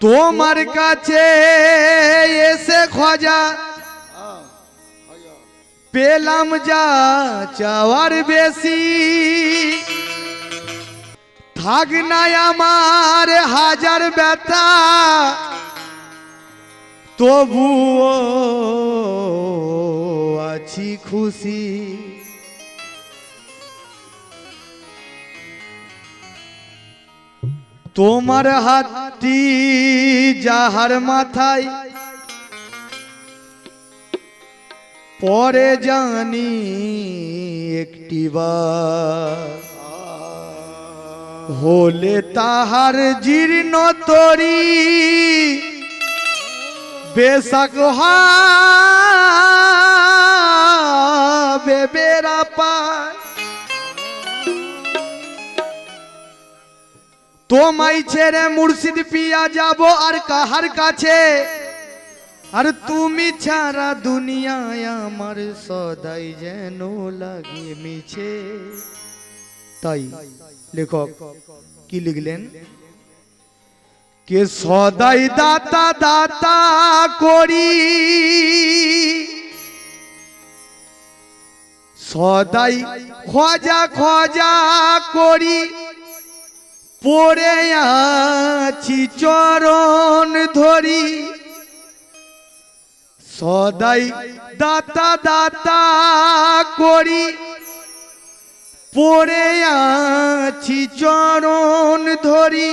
তোমার কাছে এসে খোঁজা। পেলাম যা চাওয়ার বেশি। থাক নাই আমার হাজার ব্যথা। তবুও আছি খুশি। তোমার হাতটি যাহার মাথায় পরে জানি একটিবার হলে তাহার জীর্ণ তরি বেশাক হবে তোমায় ছেড়ে মুর্শিদ পিয়া যাব আর কাহার কাছে? আর তুমি ছাড়া দুনিয়ায় আমার সদাই যেন লাগে মিছে। তাই লেখক, কি লিখলেন? কে সদাই দাতা দাতা করি, সদাই খোঁজা খোঁজা করি। পড়ে আছি চরণ ধরি। সদাই দাতা দাতা করি। পড়ে আছি চরণ ধরি।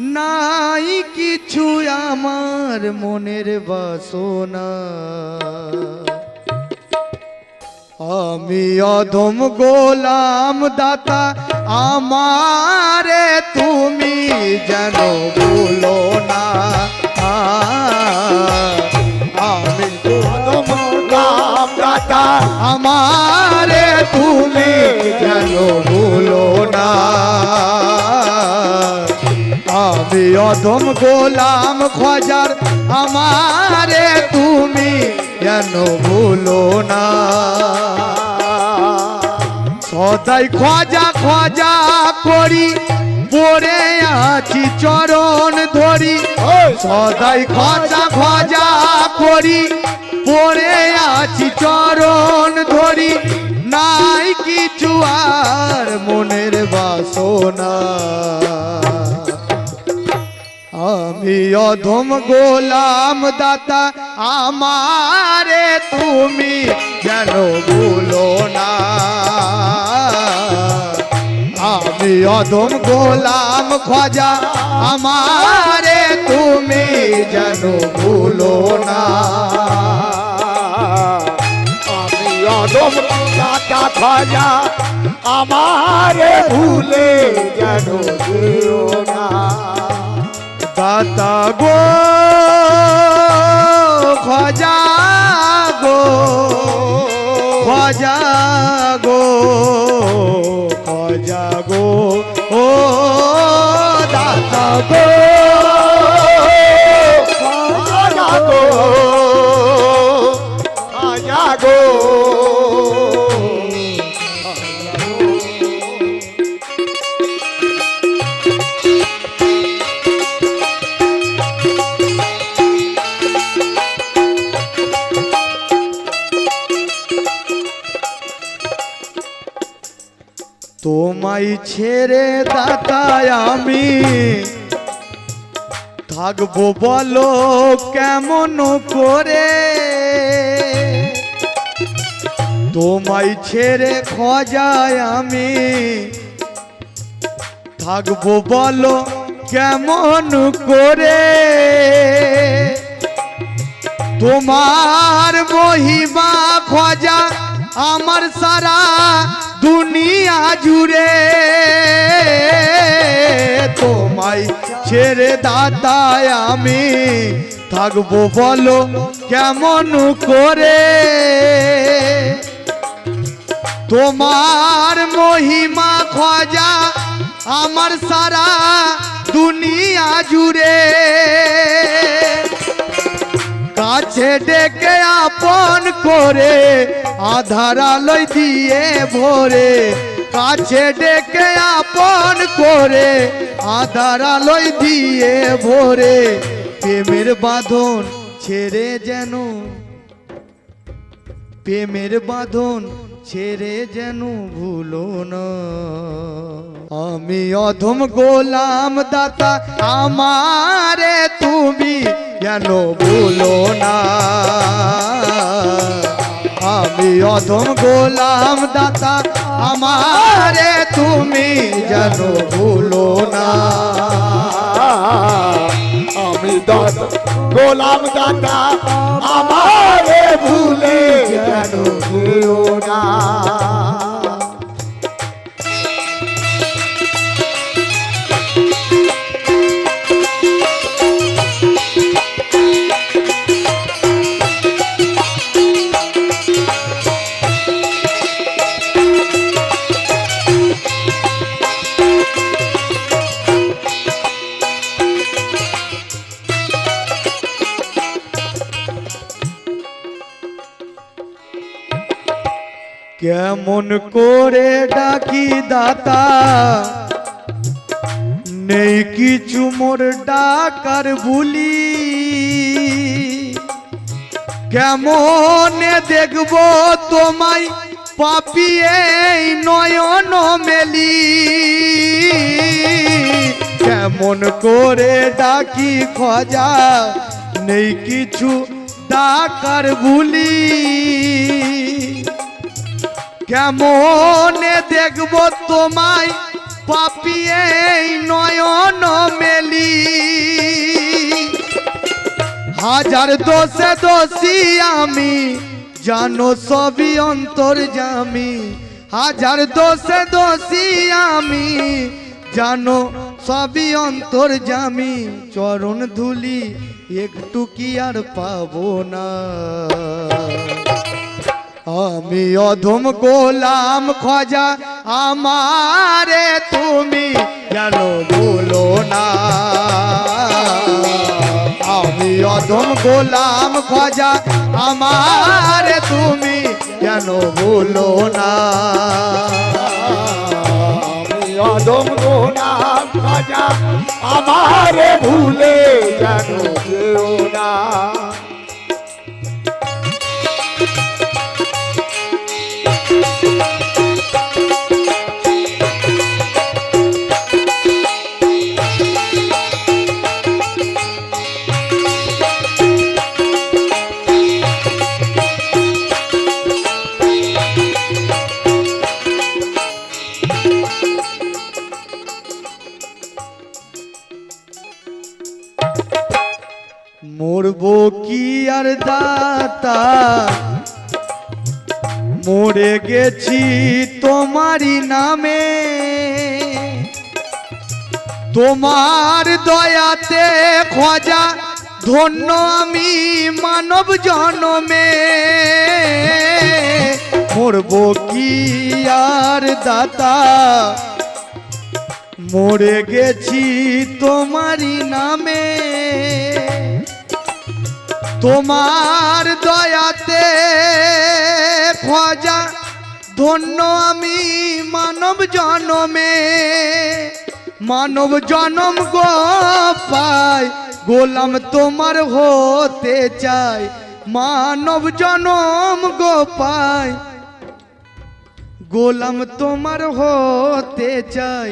নাই কিছু আমার মনের বাসনা। আমি অধম গোলাম দাতা, আমারে তুমি যেন বলো না। আমি অদম নাম দাতা, আমারে তুমি যেন বলো না। আমি অধম গোলাম খোঁজার আমারে তুমি যেন ভুলো না। সদাই খোঁজা খোঁজা করি পড়ে আছি চরণ ধরি। সদাই খোঁজা খোঁজা করি পড়ে আছি চরণ ধরি। নাই কিছু আর মনের বাসনা। আমি অধম গোলাম দাতা, আমারে তুমি যেন ভুলো না। আমি অধম গোলাম খোঁজা আমারে তুমি যেন ভুলো না। আমি অদম দাতা খজা আমারে ভুলে যেন দিও না। দাতা গো খোঁজা গো খোঁজা গো খোঁজা ও দাতা গো খজা তোমায় ছেড়ে দাতায় আমি থাকব বলো কেমন করে? তোমায় ছেড়ে খোঁজায় আমি থাকব বলো কেমন করে? তোমার মহিমা খোঁজা আমার সারা দুনিয়া জুড়ে তোমায় ছেড়ে দাদায় আমি থাকব বলো কেমন করে? তোমার মহিমা খোঁজা আমার সারা দুনিয়া জুড়ে। কাছে ডেকে আপন করে, আধার আলোয় দিয়ে ভরে। কাছে ডেকে আপন করে, আধার আলোয় দিয়ে ভরে। প্রেমের বাঁধন ছেড়ে যেন, প্রেমের বাঁধন ছেড়ে যেন ভুলো না। আমি অধম গোলাম দাতা, আমারে তুমি যেন ভুলো না? আমি অধম গোলাম দাতা, আমারে তুমি যেন ভুলো না? আমি দত গোলাম দাদা আমারে ভুলে যেন ভুলো না। কেমন করে ডাকি দাতা? নেই কিছু মোর ডাকার ভুলি কেমন দেখব তোমায় পাপি এই নয়ন মেলি? কেমন করে ডাকি খজা? নেই কিছু ডাকার ভুলি কেমন দেখব তোমায়? পাপিয়ে নয়ন মেলি। হাজার দোষে দোষী আমি, জানো সবই অন্তর জামি। হাজার দোষে দোষী আমি, জানো সবই অন্তর জামি। চরণ ধুলি একটু কি আর পাবো না? আমি অধম গোলাম খজা আমারে তুমি কেন বলো না। আমি অধম গোলাম খজা আমারে তুমি যেন বলো না। অদম গোলাম রাজা আমারে ভুলে যেও না। মরবো কি আর দাতা? মরে গেছি তোমারই নামে। তোমার দয়াতে খোঁজা, ধন্য আমি মানব জনমে। মরবো কি আর দাতা? মরে গেছি তোমারই নামে। তোমার দয়াতে খোঁজা ধন্য আমি মানব জনমে। মানব জনম গো পাই, গোলাম তোমার হতে চাই। মানব জনম গো পাই, গোলাম তোমার হতে চাই।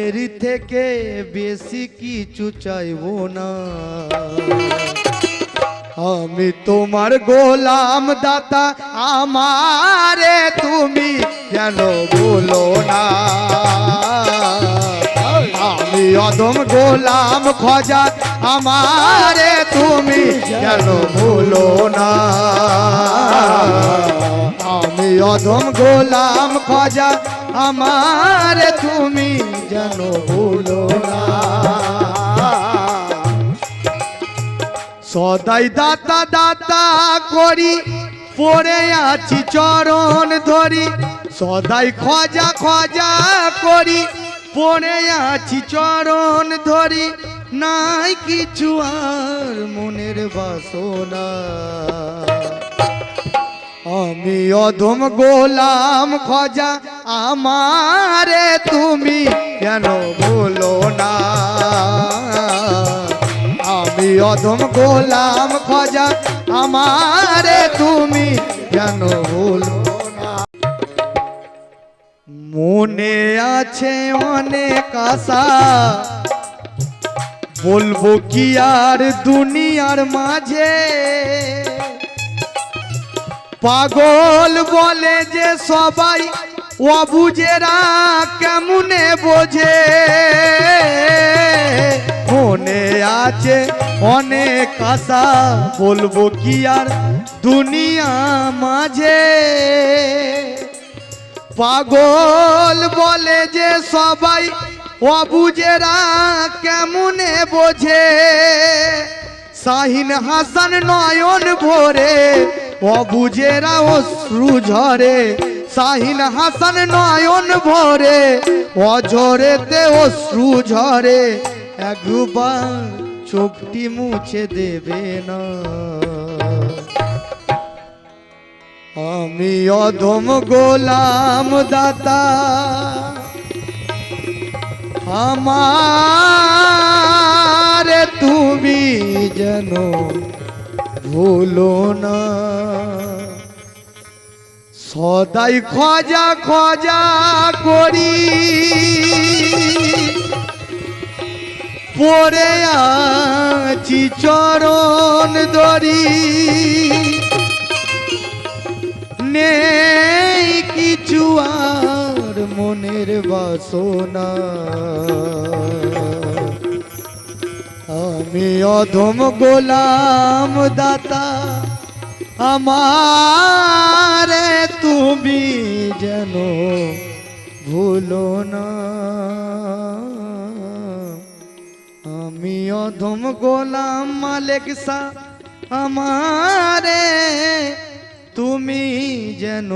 এর থেকে বেশি কিছু চাইব না। আমি তোমার গোলাম দাতা, আমারে তুমি যেন বলো না? আমি অদম গোলাম খজা আমারে তুমি যেন ভুলো না? আমি অধম গোলাম খজা আমারে তুমি যেন ভুলো না? সদাই দাতা দাতা করি, পড়ে আছি চরণ ধরি। সদাই খজা খজা করি, পড়ে আছি চরণ ধরি। নাই কিছু আর মনের বাসনা। আমি অধম গোলাম খজা, আমারে তুমি কেন বলো না? আমি অধম গোলাম খজা, আমারে তুমি কেন বলো মনে আছে অনেক আশা, বলব কি আর দুনিয়ার মাঝে? পাগল বলে যে সবাই অবুজেরা কেমনে বোঝে? আছে অনেক আশা, বলব কি আর দুনিয়া মাঝে? পাগল বলে যে সবাই অবুজেরা কেমনে বোঝে? শাহিন হাসান নয়ন ভরে অবুজেরা অশ্রু ঝরে। শাহিন হাসান নয়ন ভরে অঝরেতে অশ্রু ঝরে। একবার চোখটি মুছে দেবে না। আমি অধম গোলাম দাতা, আমার তুমি যেন ভুলো না। সদাই খজা খজা করি। পরে আছি চরণ দরি নেই কিছু আর মনের বাসনা। আমি অধম গোলাম দাতা, আমারে তুমি যেন ভুলো না। আমি অধম গোলাম মালেক সা আমারে তুমি যেন